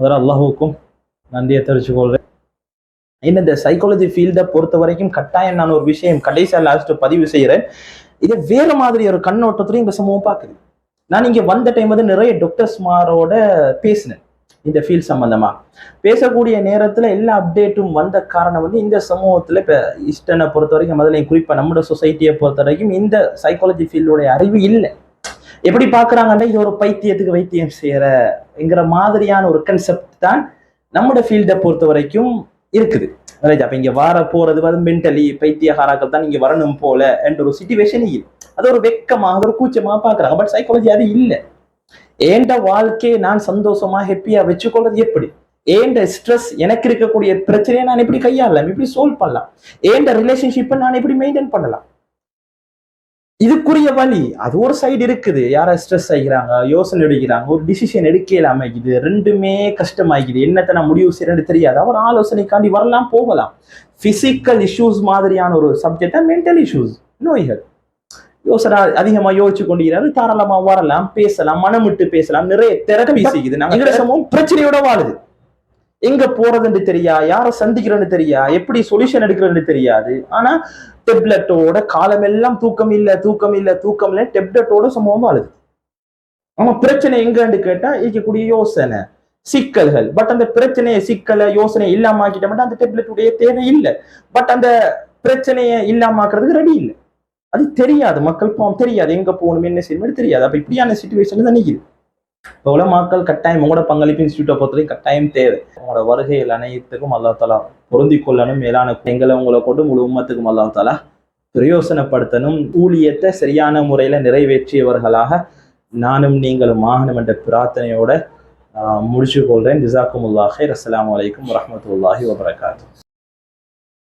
முதல்ல அல்லாஹுக்கும் நன்றியை தெரிவிச்சுக்கொள்றேன் இன்னும் இந்த சைக்காலஜி ஃபீல்டை பொறுத்த வரைக்கும் கட்டாயம் நான் ஒரு விஷயம் கடைசியாக லாஸ்ட் பதிவு செய்கிறேன் இதை வேற மாதிரி ஒரு கண்ணோட்டத்திலையும் இந்த சமூகம் பார்க்குது. நான் இங்கே வந்த டைம் வந்து நிறைய டாக்டர்ஸ்மாரோட பேசினேன். இந்த ஃபீல்ட் சம்பந்தமா. பேசக்கூடிய நேரத்தில் எல்லா அப்டேட்டும் வந்த காரணம் வந்து இந்த சமூகத்தில் இப்போ இஸ்டனை பொறுத்த வரைக்கும் முதல்ல குறிப்பாக நம்மளோட சொசைட்டியை பொறுத்த வரைக்கும் இந்த சைக்காலஜி ஃபீல்டோடைய அறிவு இல்லை. எப்படி பார்க்குறாங்கன்னா இது ஒரு பைத்தியத்துக்கு வைத்தியம் செய்யறங்கிற மாதிரியான ஒரு கன்செப்ட் தான் நம்மளோட ஃபீல்டை பொறுத்த வரைக்கும் இருக்குது. ரைட் அப்போ இங்கே வர போறது வந்து மென்டலி பைத்தியகாராக்கள் தான் இங்கே வரணும் போல என்ற ஒரு சுச்சுவேஷன் இல்லை அது ஒரு வெக்கமாக ஒரு கூச்சமாக பார்க்குறாங்க. பட் சைக்காலஜி அது இல்லை. ஏண்ட வாழ்க்கையை நான் சந்தோஷமா ஹெப்பியா வச்சுக்கொள்றது எப்படி? ஏண்ட ஸ்ட்ரெஸ் எனக்கு இருக்கக்கூடிய பிரச்சனையை நான் எப்படி கையாளலாம்? எப்படி சோல்வ் பண்ணலாம்? ஏண்ட ரிலேஷன்ஷிப்பை நான் எப்படி மெயின்டைன் பண்ணலாம்? இதுக்குரிய வழி அது ஒரு சைடு இருக்குது. யாரா ஸ்ட்ரெஸ் ஆகிக்கிறாங்க யோசனை எடுக்கிறாங்க ஒரு டிசிஷன் எடுக்கலாம இது ரெண்டுமே கஷ்டமாகிக்குது. என்னத்தை நான் முடிவு செய்யறேன்னு தெரியாது. அவர் ஆலோசனைக்காண்டி வரலாம் போகலாம். பிசிக்கல் இஷ்யூஸ் மாதிரியான ஒரு சப்ஜெக்டா மென்டல் இஷ்யூஸ் நோய்கள். யோசனை அதிகமா யோசிச்சு கொண்டிருக்கிறாரு. தாராளமா வரலாம் பேசலாம் மனம் விட்டு பேசலாம். நிறைய தெரப்பி செய்யுது நாங்க சமூகம் பிரச்சனையோட வாழுது. எங்க போறதுன்னு தெரியா? யாரை சந்திக்கிறேன்னு தெரியா? எப்படி சொல்யூஷன் எடுக்கிறேன்னு தெரியாது. ஆனா டெப்லெட்டோட காலமெல்லாம் தூக்கம் இல்ல தூக்கம் இல்ல தூக்கம் இல்ல டெப்லெட்டோட சம்பவம் அழுது ஆமா பிரச்சனை எங்கன்னு கேட்டா இருக்கக்கூடிய யோசனை சிக்கல்கள். பட் அந்த பிரச்சனையை சிக்கலை யோசனை இல்லாம ஆக்கிட்ட மட்டும் அந்த டெப்லெட்டுடைய தேவை இல்லை. பட் அந்த பிரச்சனையை இல்லாம ஆக்குறதுக்கு ரெடி இல்லை. அது தெரியாது. மக்கள் பாவம் தெரியாது. எங்க போகணும் என்ன செய்யணும் தெரியாது. அப்ப இப்படியான சுச்சுவேஷன் தான் நிக்குது. இப்போ உலமாக்கள் கட்டாயம் உங்களோட பங்களிப்பு இன்ஸ்டியூட்டை பொறுத்தவரைக்கும் கட்டாயம் தேவை. உங்களோட வருகைகள் அனைத்துக்கும் அல்லா பொருந்தி கொள்ளணும் மேலான எங்களை உங்களை கொண்டு முழு உம்மத்துக்கும் அல்லா தாலா பிரயோசனப்படுத்தணும். ஊழியத்தை சரியான முறையில நிறைவேற்றியவர்களாக நானும் நீங்களும் ஆகணும் என்ற பிரார்த்தனையோட முடிச்சு கொள்றேன். ஜிசாக்குமுல்லாஹே அஸ்லாம் வலைக்கம் வரமத்துல்லாஹி வபரகாத்து.